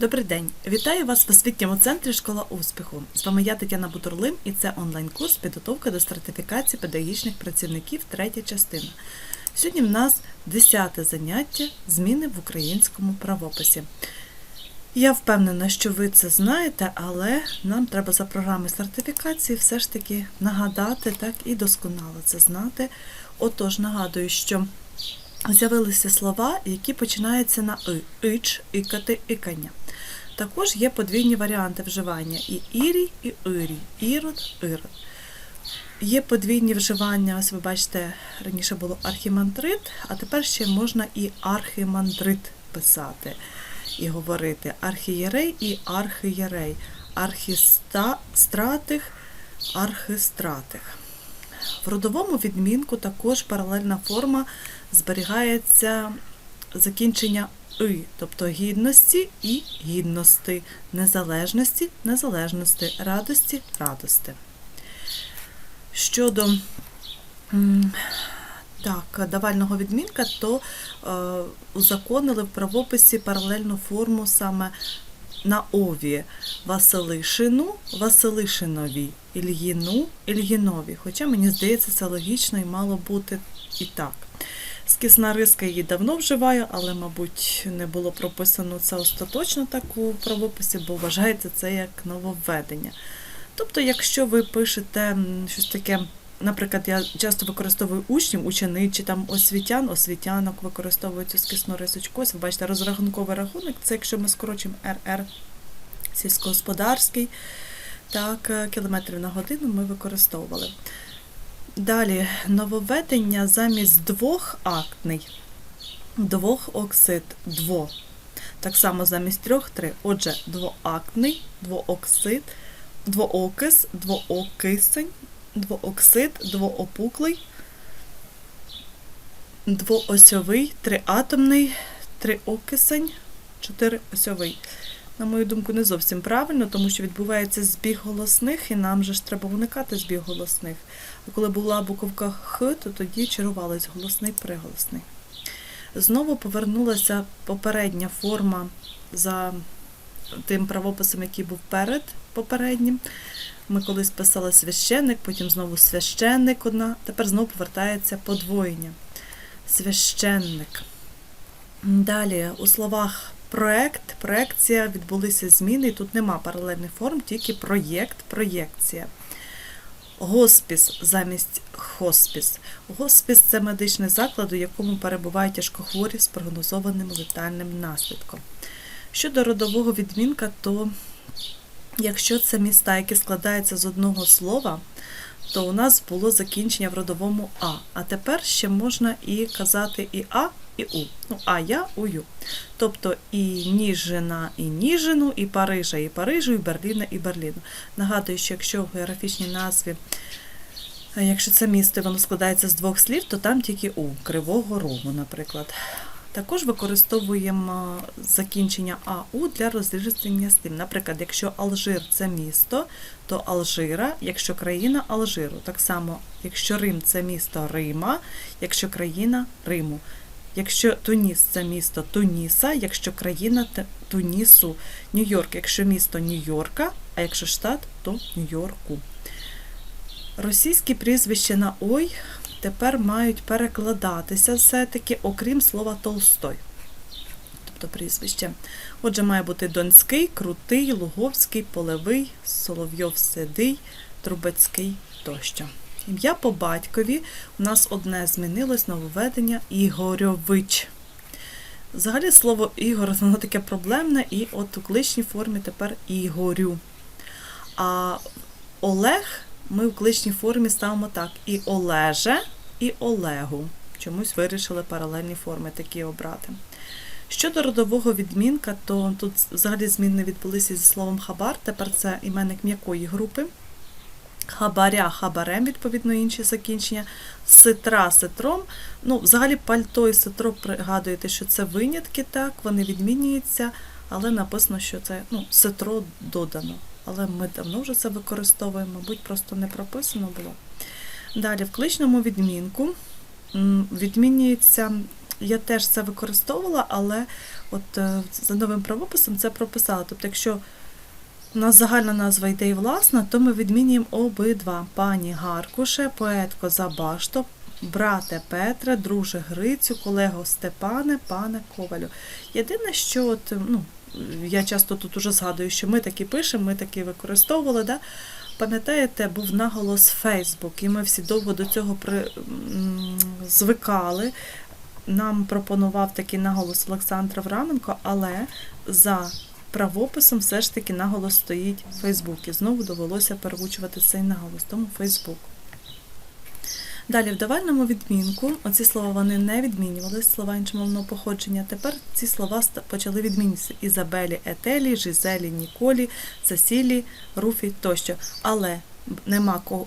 Добрий день! Вітаю вас в освітньому центрі Школа успіху. З вами я Тетяна Бутурлим і це онлайн-курс підготовка до сертифікації педагогічних працівників, третя частина. Сьогодні в нас 10 заняття зміни в українському правописі. Я впевнена, що ви це знаєте, але нам треба за програми сертифікації все ж таки нагадати так і досконало це знати. Отож, нагадую, що з'явилися слова, які починаються на и, ич, ікати, ікання. Також є подвійні варіанти вживання і ірій, і ирій, ірод, ірод. Є подвійні вживання, ось ви бачите, раніше було архімандрит, а тепер ще можна і архімандрит писати і говорити. Архієрей і архієрей, архістратих, архистратих. В родовому відмінку також паралельна форма зберігається закінчення и, тобто гідності і гідності, незалежності, незалежності, радості, радости. Щодо так, давального відмінка, то е, узаконили в правописі паралельну форму саме на ові Василишину, Василишинові, Ільїну, Ільїнові. Хоча мені здається, це логічно і мало бути і так. Скисна риска її давно вживаю, але, мабуть, не було прописано це остаточно так у правописі, бо вважається це як нововведення. Тобто, якщо ви пишете щось таке, наприклад, я часто використовую учнів, учениць чи там освітян, освітянок використовують цю скисну рисочку. Ось ви бачите, розрахунковий рахунок, це якщо ми скорочимо РР сільськогосподарський, так, кілометрів на годину ми використовували. Далі нововведення замість двох актний, двох оксид, дво. Так само замість трьох три. Отже, двоактний, двооксид, двоокис, двоокисень, двооксид, двоопуклий, двоосьовий, триатомний, триокисень, чотириосьовий. На мою думку, не зовсім правильно, тому що відбувається збіг голосних, і нам же ж треба уникати збіг голосних. А коли була буковка Х, то тоді чарувались голосний приголосний. Знову повернулася попередня форма за тим правописом, який був перед попереднім. Ми колись писали священник, потім знову священник одна, тепер знову повертається подвоєння. Священник. Далі у словах проект, проекція відбулися зміни, і тут нема паралельних форм, тільки проєкт, проєкція. Госпіс замість хоспіс. Госпіс це медичний заклад, у якому перебувають тяжкохворі з прогнозованим летальним наслідком. Щодо родового відмінка, то якщо це міста, які складаються з одного слова, то у нас було закінчення в родовому А. А тепер ще можна і казати і А, і У. Ну, А я, Ую. Тобто і Ніжина, і Ніжину, і Парижа, і Парижу, і Берліна, і Берліну. Нагадую, що якщо в географічній назві, е, якщо це місто воно складається з двох слів, то там тільки У, Кривого Рогу, наприклад. Також використовуємо закінчення АУ для розрізнення тим. Наприклад, якщо Алжир це місто, то Алжира, якщо країна Алжиру. Так само, якщо Рим це місто Рима, якщо країна Риму. Якщо Туніс це місто Туніса, якщо країна Тунісу, Нью-Йорк, якщо місто Нью-Йорка, а якщо штат, то Нью-Йорку. Російські прізвища на ой тепер мають перекладатися все-таки, окрім слова Толстой. Тобто прізвище. Отже, має бути Донський, Крутий, Луговський, Полевий, Соловйов Седий, Трубецький тощо. Ім'я по батькові у нас одне змінилось нововведення Ігорьович. Взагалі слово Ігор воно таке проблемне, і от у кличній формі тепер Ігорю. А Олег ми в кличній формі ставимо так: і Олеже, і Олегу. Чомусь вирішили паралельні форми такі обрати. Щодо родового відмінка, то тут взагалі зміни відбулися зі словом хабар. Тепер це іменник м'якої групи. Хабаря хабарем, відповідно, інші закінчення. Ситра ситром. Ну, взагалі, пальто і ситро пригадуєте, що це винятки, так, вони відмінюються, але написано, що це ну, ситро додано. Але ми давно вже це використовуємо, мабуть, просто не прописано було. Далі, в кличному відмінку відмінюється я теж це використовувала, але от е, за новим правописом це прописала. Тобто, якщо у нас загальна назва йде і власна, то ми відмінюємо обидва. Пані Гаркуше, поетко Забашто, брате Петре, друже Грицю, колего Степане, пане Ковалю. Єдине, що от, ну, я часто тут уже згадую, що ми такі пишемо, ми такі використовували. Да? Пам'ятаєте, був наголос Facebook, і ми всі довго до цього при, звикали. Нам пропонував такий наголос Олександр Авраменко, але за правописом все ж таки наголос стоїть в Фейсбуці. Знову довелося переучувати цей наголос, тому Фейсбук. Далі, в давальному відмінку, оці слова вони не відмінювалися, слова іншомовного походження. Тепер ці слова почали відмінюватися Ізабелі, Етелі, Жизелі, Ніколі, Цесілі, Руфі тощо. Але нема кого,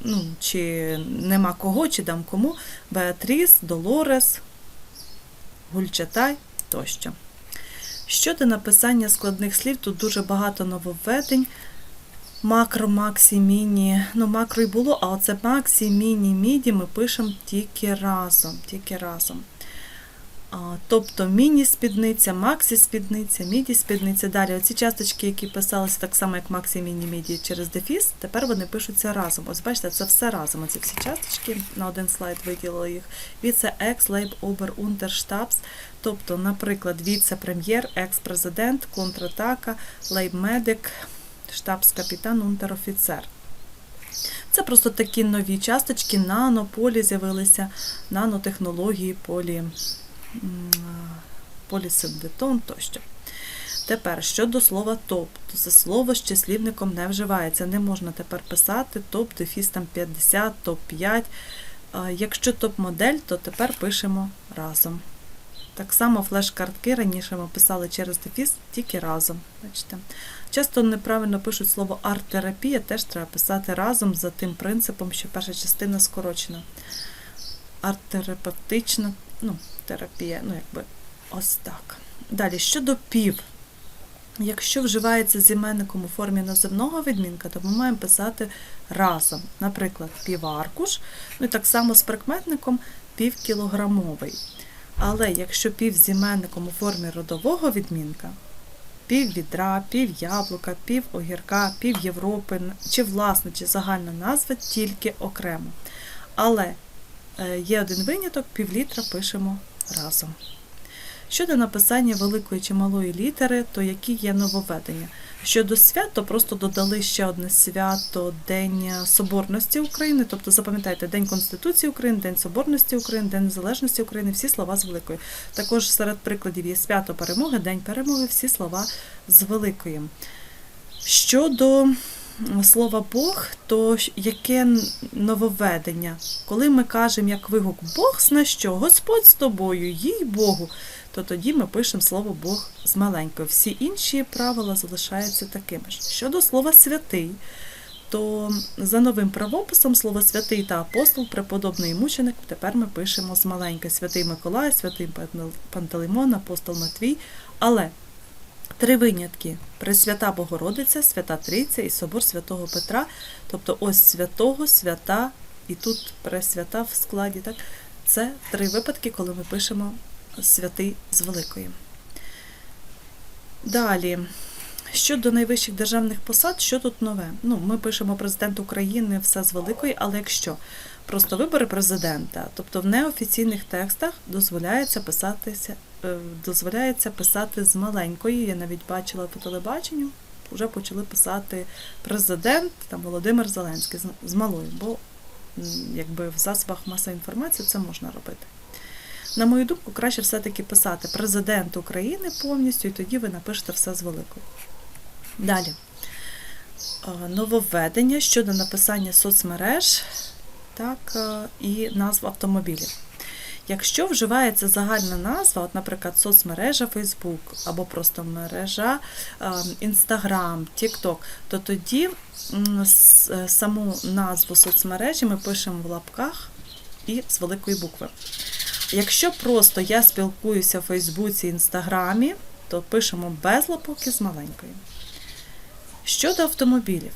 ну, чи нема кого, чи дам кому, Беатріс, Долорес, Гульчатай тощо. Щодо написання складних слів, тут дуже багато нововведень. Макро, максі, міні. Ну, макро і було, а оце максі, міні, міді ми пишемо тільки разом. Тільки разом. Тобто міні-спідниця, максі-спідниця, міді-спідниця. Далі оці часточки, які писалися так само, як максі, міні, міді через дефіс, тепер вони пишуться разом. Ось бачите, це все разом. Оці всі часточки на один слайд виділили їх. Віце екс, лейб, обер, унтер, штабс. Тобто, наприклад, віце-прем'єр, екс-президент, контратака, лейб-медик, штабс-капітан, унтер-офіцер. Це просто такі нові часточки, нанополі з'явилися, нанотехнології, полі, м, тощо. Тепер щодо слова топ, то це слово з числівником не вживається. Не можна тепер писати топ, дефіс там 50, топ 5. Якщо топ-модель, то тепер пишемо разом. Так само флеш-картки раніше ми писали через дефіс тільки разом. Бачите? Часто неправильно пишуть слово арт-терапія, теж треба писати разом за тим принципом, що перша частина скорочена. Арт-терапевтична ну, терапія, ну якби ось так. Далі, щодо пів. Якщо вживається з іменником у формі називного відмінка, то ми маємо писати разом. Наприклад, піваркуш, ну і так само з прикметником півкілограмовий. Але якщо пів з іменником у формі родового відмінка, пів відра, пів яблука, пів огірка, пів Європи, чи власна, чи загальна назва тільки окремо. Але є один виняток, півлітра пишемо разом. Щодо написання великої чи малої літери, то які є нововведення? Щодо свят, то просто додали ще одне свято День Соборності України. Тобто, запам'ятайте, День Конституції України, День Соборності України, День Незалежності України, всі слова з великої. Також серед прикладів є свято перемоги, День перемоги, всі слова з великої. Щодо слова Бог, то яке нововведення? Коли ми кажемо як вигук Бог зна що, Господь з тобою, їй Богу, то тоді ми пишемо слово Бог з маленькою. Всі інші правила залишаються такими ж. Щодо слова святий, то за новим правописом слово святий та апостол, преподобний мученик, тепер ми пишемо з маленької святий Миколай, святий Пантелеймон, апостол Матвій. Але Три винятки: Пресвята Богородиця, Свята Трійця і Собор Святого Петра. Тобто ось святого, свята, і тут пресвята в складі. Так? Це три випадки, коли ми пишемо святий з великої. Далі. Щодо найвищих державних посад, що тут нове? Ну, ми пишемо президент України все з великої, але якщо просто вибори президента, тобто в неофіційних текстах дозволяється писатися, дозволяється писати з маленької. Я навіть бачила по телебаченню, вже почали писати президент там Володимир Зеленський з- малою, бо якби в засобах масової інформації це можна робити. На мою думку, краще все-таки писати президент України повністю, і тоді ви напишете все з великою. Далі. Е, Нововведення щодо написання соцмереж так, е, і назв автомобілів. Якщо вживається загальна назва, от, наприклад, соцмережа Facebook або просто мережа е, Instagram, TikTok, то тоді е, саму назву соцмережі ми пишемо в лапках і з великої букви. Якщо просто я спілкуюся в Фейсбуці, Інстаграмі, то пишемо без лапок і з маленької. Щодо автомобілів,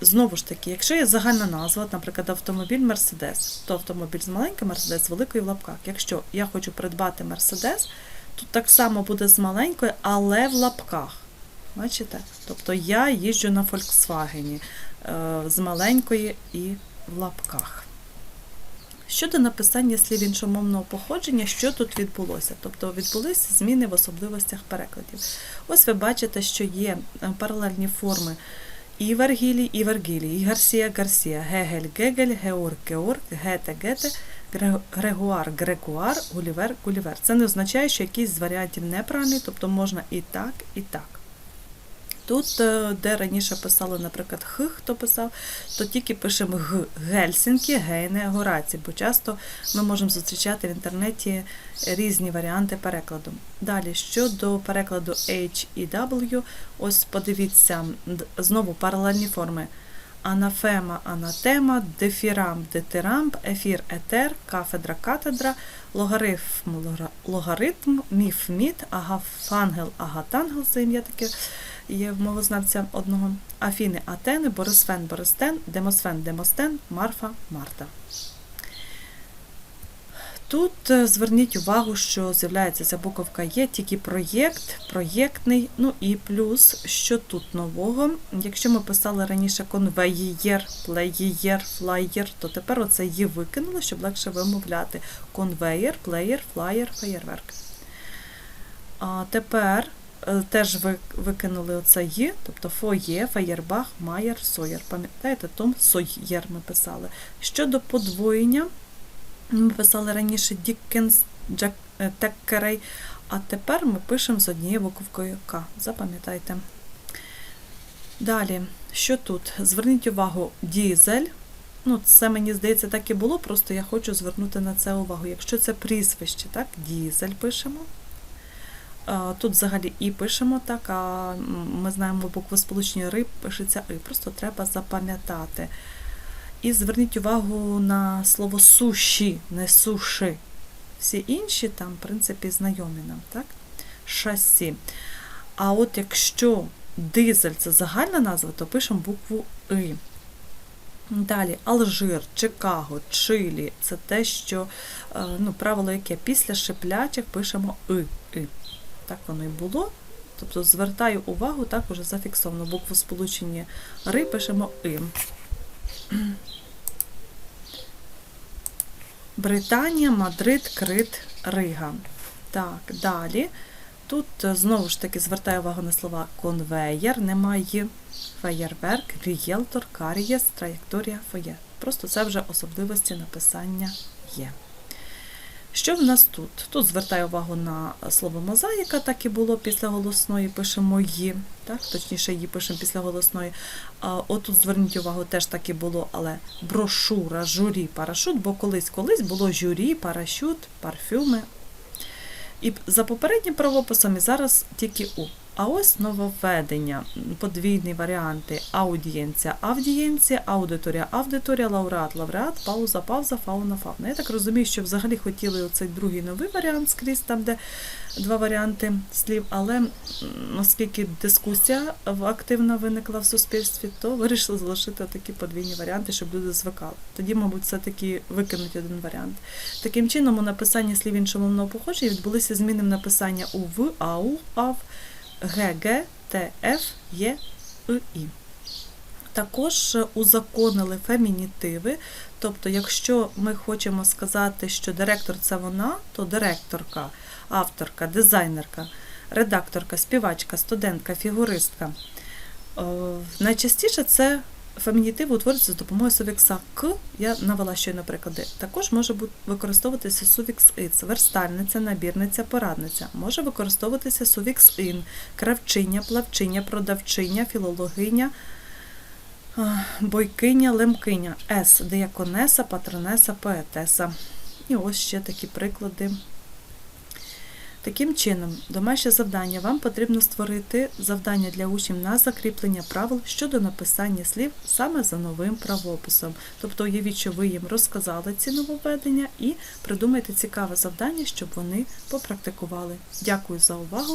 Знову ж таки, якщо є загальна назва, наприклад, автомобіль Мерседес, то автомобіль з маленьким Мерседес з великою в лапках. Якщо я хочу придбати Мерседес, то так само буде з маленькою, але в лапках. Бачите? Тобто я їжджу на е, з маленької і в лапках. Щодо написання слів іншомовного походження, що тут відбулося? Тобто відбулися зміни в особливостях перекладів. Ось ви бачите, що є е, паралельні форми і Вергілій, і Вергілій, Гарсія, Гарсія, Гегель, Гегель, Георг, Георг, Гете, Гете, Грегуар, Грегуар, Гулівер, Гулівер. Це не означає, що якийсь з варіантів неправильний, тобто можна і так, і так. Тут, е, де раніше писали, наприклад, Х, хто писав, то тільки пишемо Г Гельсінкі, Гейне, Гораці, бо часто ми можемо зустрічати в інтернеті різні варіанти перекладу. Далі, щодо перекладу H і W, ось подивіться, знову паралельні форми. Анафема, анатема, дефірам, дитирамб, ефір, етер, кафедра, катедра, логарифм, логаритм, міф, міт, агафангел, агатангел, це ім'я таке є в мовознавця одного. Афіни, Атени, Борисфен, Бористен, Демосфен, Демостен, Марфа, Марта. Тут е, зверніть увагу, що з'являється ця буковка є тільки проєкт, проєктний, ну і плюс, що тут нового. Якщо ми писали раніше конвеєр, плеєр, флаєр, то тепер оце «є» викинули, щоб легше вимовляти. Конвеєр, плеєр, флаєр, феєрверк. А тепер е, теж викинули оце «є», тобто фоє, феєрбах, майер, соєр. Пам'ятаєте, Том Сойєр ми писали. Щодо подвоєння, ми писали раніше Діккенс, Джек, е, Теккерей, а тепер ми пишемо з однією буковкою К. Запам'ятайте. Далі, що тут? Зверніть увагу, дізель. Ну, це мені здається, так і було, просто я хочу звернути на це увагу. Якщо це прізвище, так, дізель пишемо. Тут взагалі і пишемо так, а ми знаємо букву сполучення ри, пишеться и. Просто треба запам'ятати. І зверніть увагу на слово суші, не суши. Всі інші там, в принципі, знайомі нам, так? Шасі. А от якщо дизель це загальна назва, то пишемо букву И. Далі Алжир, Чикаго, Чилі це те, що е, ну, правило яке після шиплячих пишемо И. И. Так воно і було. Тобто звертаю увагу, так уже зафіксовано букву сполучення Ри пишемо И. Британія, Мадрид, Крит, Рига. Так, далі. Тут е, знову ж таки звертаю увагу на слова конвеєр, немає феєрверк, рієлтор, карієс, траєкторія, фоє. Просто це вже особливості написання є. Що в нас тут? Тут звертаю увагу на слово мозаїка, так і було після голосної, пишемо «ї», так? точніше, її пишемо після голосної. А отут зверніть увагу, теж так і було, але брошура, журі, парашут, бо колись-колись було журі, парашют, парфюми. І за попереднім правописом і зараз тільки у. А ось нововведення, подвійні варіанти аудієнція, авдієнція, аудиторія, аудиторія, лауреат, лауреат, пауза, пауза, фауна, фауна. Я так розумію, що взагалі хотіли оцей другий новий варіант скрізь, там, де два варіанти слів, але оскільки дискусія активна виникла в суспільстві, то вирішили залишити такі подвійні варіанти, щоб люди звикали. Тоді, мабуть, все-таки викинуть один варіант. Таким чином, у написанні слів іншомовного походження відбулися зміни в написання у в, ау, ав, г, г, т, ф, є, и, і. Також е, узаконили фемінітиви, тобто, якщо ми хочемо сказати, що директор це вона, то директорка, авторка, дизайнерка, редакторка, співачка, студентка, фігуристка. Е, Найчастіше це фемінітив утворюється з допомогою суфікса к. Я навела щойно приклади. Також може використовуватися суфікс иц, верстальниця, набірниця, порадниця. Може використовуватися суфікс ин, кравчиня, плавчиня, продавчиня, філологиня, бойкиня, лемкиня, С, дияконеса, патронеса, поетеса. І ось ще такі приклади. Таким чином, домашнє завдання вам потрібно створити завдання для учнів на закріплення правил щодо написання слів саме за новим правописом. Тобто уявіть, що ви їм розказали ці нововведення і придумайте цікаве завдання, щоб вони попрактикували. Дякую за увагу!